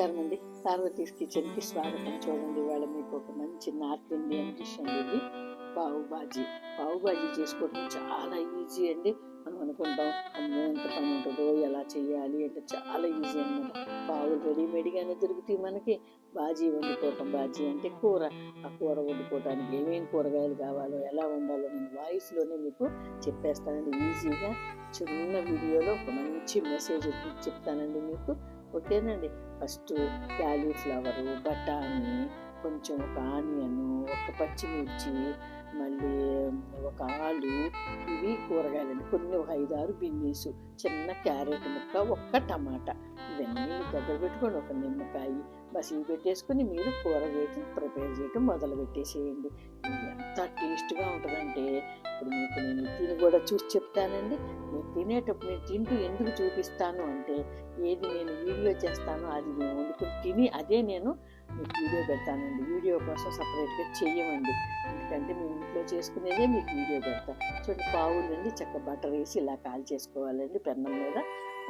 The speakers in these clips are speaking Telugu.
నమస్కారం అండి. పార్వతీస్ కిచెన్కి స్వాగతం. చూడండి ఇవాళ మీకు ఒక మంచి నార్త్ ఇండియన్ డిష్ అండి ఇది. పావు బాజీ పావు బాజీ చేసుకోవడం చాలా ఈజీ అండి. మనం అనుకుంటాం అమ్మో ఎంత పని ఉంటుందో ఎలా చేయాలి? అంటే చాలా ఈజీ అనమాట పావులు రెడీమేడ్గానే దొరుకుతాయి మనకి. బాజీ వండుకోవటం బాజీ అంటే కూర. ఆ కూర వండుకోవటానికి ఏమేమి కూరగాయలు కావాలో ఎలా వండాలో నేను వాయిస్లోనే మీకు చెప్పేస్తానండి. ఈజీగా చిన్న వీడియోలో ఒక మంచి మెసేజ్ చెప్తానండి మీకు. ఓకేనండి ఫస్ట్ క్యాలీఫ్లవరు బఠానీ కొంచెం ఒక ఆనియన్ ఒక పచ్చిమిర్చి మళ్ళీ ఒక ఆలు ఇవి కూరగాయలండి. కొన్ని ఒక ఐదు ఆరు బిన్నీసు చిన్న క్యారెట్ ముక్క ఒక్క టమాటా. ఇవన్నీ దగ్గర పెట్టుకోండి. ఒక నిమ్మకాయ బస్ ఇవి పెట్టేసుకుని మీరు కూర చేయటం ప్రిపేర్ చేయటం మొదలు పెట్టేసేయండి ఎంత టేస్ట్గా ఉంటుందంటే ఇప్పుడు మీకు నేను తిని కూడా చూసి చెప్తానండి. మీరు తినేటప్పుడు నేను తింటూ ఎందుకు చూపిస్తాను అంటే ఏది నేను వీడియో చేస్తానో అది నేను వండుకుని తిని అదే నేను మీకు వీడియో పెడతానండి. వీడియో కోసం సపరేట్గా చెయ్యమండి. ఎందుకంటే మేము ఇంట్లో చేసుకునేదే మీకు వీడియో పెడతాం. చూడండి పావులండి చక్క బటర్ వేసి ఇలా కాల్ చేసుకోవాలండి పెన్నం మీద.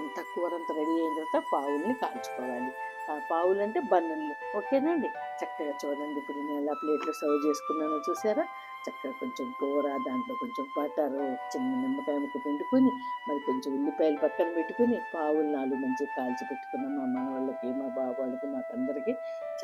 అంత రెడీ అయిన తర్వాత పావుల్ని కాల్చుకోవాలి. పావులు అంటే బన్నుల్ని ఓకేనండి? చక్కగా చూడండి ఇప్పుడు నేను ఎలా ప్లేట్లో సర్వ్ చేసుకున్నానో చూసారా? చక్కగా కొంచెం కూర దాంట్లో కొంచెం బటరు చిన్న నిమ్మకాయ ముక్క పిండుకొని మరి కొంచెం ఉల్లిపాయలు పక్కన పెట్టుకుని పావులు నాలుగు మంచిగా కాల్చి పెట్టుకున్నాం మా అమ్మ వాళ్ళకి మా బాబు వాళ్ళకి మాకందరికీ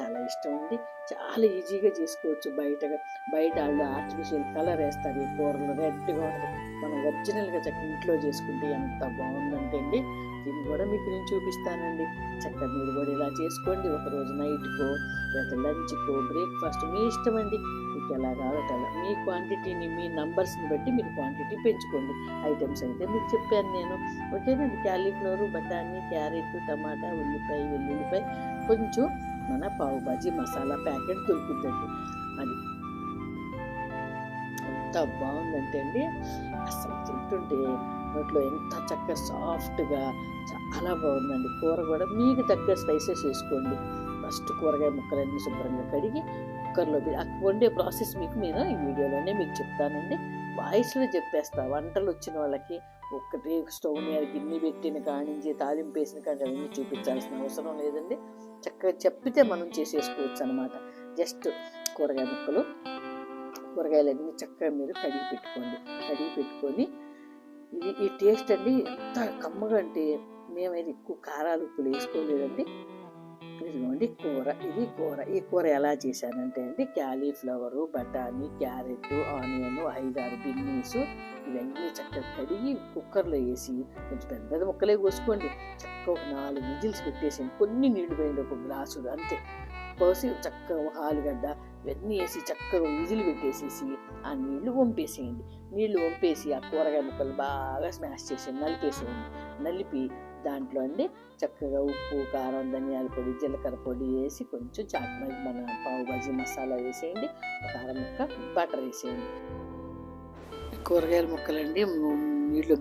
చాలా ఇష్టం అండి. చాలా ఈజీగా చేసుకోవచ్చు బయటగా. బయట వాళ్ళు ఆర్టిఫిషియల్ కలర్ వేస్తారు ఈ కూరలు. రెడ్గా ఉంటుంది మనం ఒరిజినల్గా చక్క ఇంట్లో చేసుకుంటే ఎంత బాగుందంటే అండి. దీన్ని కూడా మీకు నేను చూపిస్తానండి. చక్కగా మీరు కూడా ఇలా చేసుకోండి. ఒకరోజు నైట్కో లేదా లంచ్కో బ్రేక్ఫాస్ట్ మీ ఇష్టం అండి మీకు ఎలా కావాలంటే అలా మీ క్వాంటిటీని మీ నంబర్స్ని బట్టి మీరు క్వాంటిటీ పెంచుకోండి. ఐటమ్స్ అయితే మీకు చెప్పాను నేను. ఓకేనండి? క్యాలీఫ్లవర్ బఠానీ క్యారెట్ టమాటా ఉల్లిపాయ వెల్లుల్లిపాయ కొంచెం మన పావు బాజీ మసాలా ప్యాకెట్ దొరుకుతుంది. అది ఎంత బాగుందంటే అండి అసలు తింటుంటే నోట్లో ఎంత చక్కగా సాఫ్ట్గా చాలా బాగుందండి. కూర కూడా మీకు తగ్గ స్పైసెస్ వేసుకోండి. ఫస్ట్ కూరగాయ ముక్కలన్నీ శుభ్రంగా కడిగి కుక్కర్లో వండే ప్రాసెస్ మీకు నేను ఈ వీడియోలోనే మీకు చెప్తానండి. వాయిస్లో చెప్పేస్తా. వంటలు వచ్చిన వాళ్ళకి ఒక్కటి స్టవ్ మీద గిన్నె పెట్టిన కానించి తాలింపు వేసిన కాడి అవన్నీ చూపించాల్సిన అవసరం లేదండి. చక్కగా చెప్పితే మనం చేసేసుకోవచ్చు అనమాట జస్ట్ కూరగాయ ముక్కలు కూరగాయలన్నీ చక్కగా మీరు కడిగి పెట్టుకోండి. కడిగి పెట్టుకొని ఈ ఈ టేస్ట్ అండి ఎంత కమ్మగా అంటే మేమైతే ఎక్కువ కారాలు ఉప్పులు వేసుకోలేదండి. ఇదిగోండి కూర ఇది కూర. ఈ కూర ఎలా చేశానంటే అండి క్యాలీఫ్లవరు బఠానీ క్యారెట్ ఆనియన్ ఐదారు బిన్నీస్ ఇవన్నీ చక్కగా కడిగి కుక్కర్లో వేసి కొంచెం పెద్ద పెద్ద ముక్కలే కోసుకోండి. చక్కగా ఒక నాలుగు విజిల్స్ పెట్టేసి కొన్ని నీళ్ళు పోయింది ఒక గ్లాసు అంతే. పోసి చక్కగా ఆలుగడ్డ ఇవన్నీ వేసి చక్కగా విజిల్ పెట్టేసేసి ఆ నీళ్ళు వంపేసేయండి. నీళ్ళు వంపేసి ఆ కూరగాయ ముక్కలు బాగా స్మాష్ చేసి నలిపేసేయండి. నలిపి దాంట్లో అండి చక్కగా ఉప్పు కారం ధనియాల పొడి జీలకర్ర పొడి వేసి కొంచెం చాట్ మన పావు భాజీ మసాలా వేసేయండి. కారం ముక్క బటర్ వేసేయండి. కూరగాయల ముక్కలండి ము- నీళ్ళు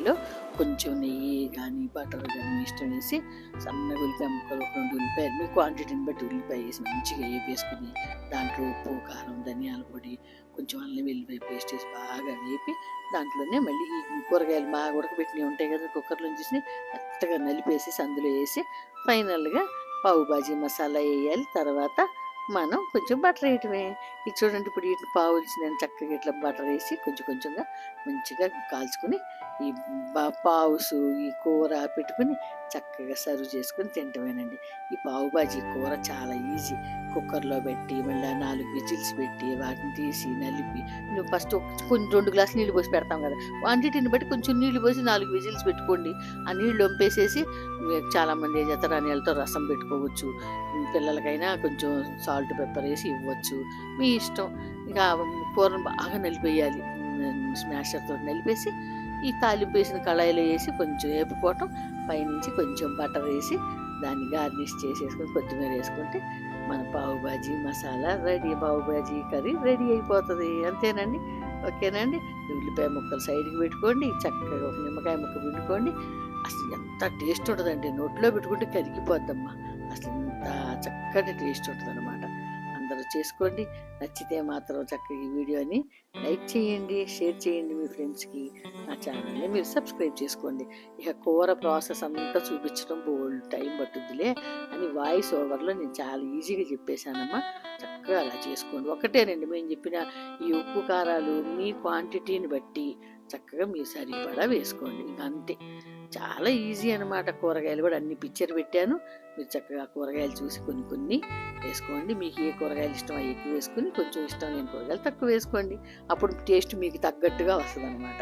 కాయలో కొంచెం నెయ్యి కానీ బటర్ కానీ ఇష్టం వేసి సన్నగా ఉల్లిపాయ ముక్కలు ఒక రెండు ఉల్లిపాయలు మీ క్వాంటిటీని బట్టి ఉల్లిపాయ వేసి మంచిగా వేపేసుకుని దాంట్లో ఉప్పు కారం ధనియాల పొడి కొంచెం అల్లం వెల్లిపాయ పేస్ట్ వేసి బాగా వేపి దాంట్లోనే మళ్ళీ ఈ కూరగాయలు బాగా ఉడకబెట్టినవి ఉంటాయి కదా కుక్కర్లో చూసి మెత్తగా నలిపేసి అందులో వేసి ఫైనల్గా పావు బాజీ మసాలా వేయాలి. తర్వాత మనం కొంచెం బటర్ వేయటమే. ఇది చూడండి ఇప్పుడు వీటిని పావు నేను చక్కగా ఇట్లా బటర్ వేసి కొంచెం కొంచెంగా మంచిగా కాల్చుకుని ఈ పావుసు ఈ కూర పెట్టుకుని చక్కగా సర్వ్ చేసుకుని తింటమేనండి. ఈ పావు బాజీ కూర చాలా ఈజీ. కుక్కర్లో పెట్టి మళ్ళీ నాలుగు విజిల్స్ పెట్టి వాటిని తీసి నలిపి నువ్వు ఫస్ట్ కొంచెం రెండు గ్లాసులు నీళ్ళు పోసి పెడతాం కదా. క్వాంటిటీని బట్టి కొంచెం నీళ్ళు పోసి నాలుగు విజిల్స్ పెట్టుకోండి. ఆ నీళ్ళు వంపేసేసి చాలామంది ఏం చేస్తారు ఆ రసం పెట్టుకోవచ్చు. పిల్లలకైనా కొంచెం సాల్ట్ సాల్ట్ పెప్పర్ వేసి ఇవ్వచ్చు. మీ ఇష్టం. ఇంకా కూరను బాగా నలిపేయాలి. స్మాషర్తో నలిపేసి ఈ తాలింపు వేసిన కళాయిలో వేసి కొంచెం వేపుకోవటం పైనుంచి కొంచెం బటర్ వేసి దాన్ని గార్నిష్ చేసేసుకొని కొత్తిమీర వేసుకుంటే మన పావు బాజీ మసాలా రెడీ పావు బాజీ కర్రీ రెడీ అయిపోతుంది. అంతేనండి? ఓకేనండి? ఉల్లిపాయ ముక్కలు సైడ్కి పెట్టుకోండి చక్కగా ఒక నిమ్మకాయ ముక్క పిండుకోండి. అసలు ఎంత టేస్ట్ ఉంటుందండి. నోట్లో పెట్టుకుంటే కరిగిపోద్దమ్మా. అసలు ఇంత చక్కటి టేస్ట్ ఉంటుంది అనమాట అందరూ చేసుకోండి. నచ్చితే మాత్రం చక్కగా ఈ వీడియోని లైక్ చేయండి షేర్ చేయండి మీ ఫ్రెండ్స్కి నా ఛానల్ని మీరు సబ్స్క్రైబ్ చేసుకోండి. ఇక కూర ప్రాసెస్ అంతా చూపించడం బోల్డ్ టైం పట్టుద్దిలే అని వాయిస్ ఓవర్లో నేను చాలా ఈజీగా చెప్పేశానమ్మా. చక్కగా అలా చేసుకోండి. ఒకటేనండి మేము చెప్పిన ఈ ఉప్పు కారాలు మీ క్వాంటిటీని బట్టి చక్కగా మీ సరిపడా వేసుకోండి. ఇంక అంతే. చాలా ఈజీ అనమాట కూరగాయలు కూడా అన్ని పిక్చర్ పెట్టాను. మీరు చక్కగా కూరగాయలు చూసి కొన్ని కొన్ని వేసుకోండి. మీకు ఏ కూరగాయలు ఇష్టం అవి ఎక్కువ వేసుకుని కొంచెం ఇష్టం లేని కూరగాయలు తక్కువ వేసుకోండి. అప్పుడు టేస్ట్ మీకు తగ్గట్టుగా వస్తుంది అనమాట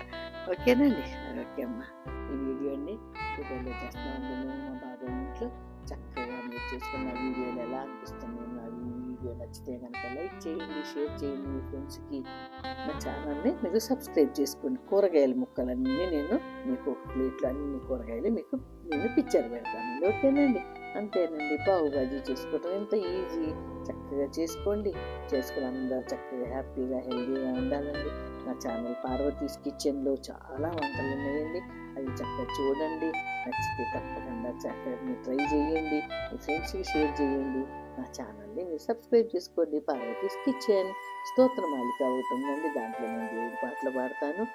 ఓకేనండి ఓకే అమ్మా. ఈ వీడియోని వీడియోలో చేస్తామండి మేము మా బాబాయ్ ఇంట్లో చక్కగా మీరు చేసుకున్న వీడియోలు ఎలా అనిపిస్తుంది నా వీడియో నచ్చితే కనుక లైక్ చేయండి షేర్ చేయండి మీ ఫ్రెండ్స్కి నా ఛానల్ని మీరు సబ్స్క్రైబ్ చేసుకోండి. కూరగాయల ముక్కలన్నీ నేను మీకు ఒక అన్ని కూరగాయలు మీకు నేను పిక్చర్ పెడతాను. ఓకేనండి? అంతేనండి. పావు బాజీ చేసుకోవటం ఎంత ఈజీ. చక్కగా చేసుకోండి. చేసుకుని అందరూ చక్కగా హ్యాపీగా హెల్తీగా ఉండాలండి. నా ఛానల్ పార్వతీస్ కిచెన్లో చాలా వంటలు ఉన్నాయండి. అవి చక్కగా చూడండి. నచ్చితే తప్పకుండా చక్కగా మీరు ట్రై చేయండి. మీ ఫ్రెండ్స్కి షేర్ చేయండి. నా ఛానల్ని మీరు సబ్స్క్రైబ్ చేసుకోండి. పార్వతీస్ కిచెన్. స్తోత్ర మాలిక అవుతుందండి. దాంట్లో నేను దేవుడి పాటలు పాడతాను.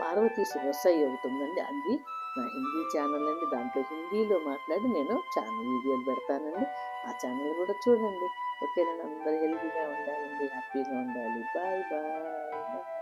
పార్వతీస్ రసై అవుతుందండి. అది నా హిందీ ఛానల్ అండి. దాంట్లో హిందీలో మాట్లాడి నేను ఛానల్ వీడియోలు పెడతానండి. ఆ ఛానల్ కూడా చూడండి. ఓకేనండి అందరూ హెల్తీగా ఉండాలండి హ్యాపీగా ఉండాలి. Bye bye.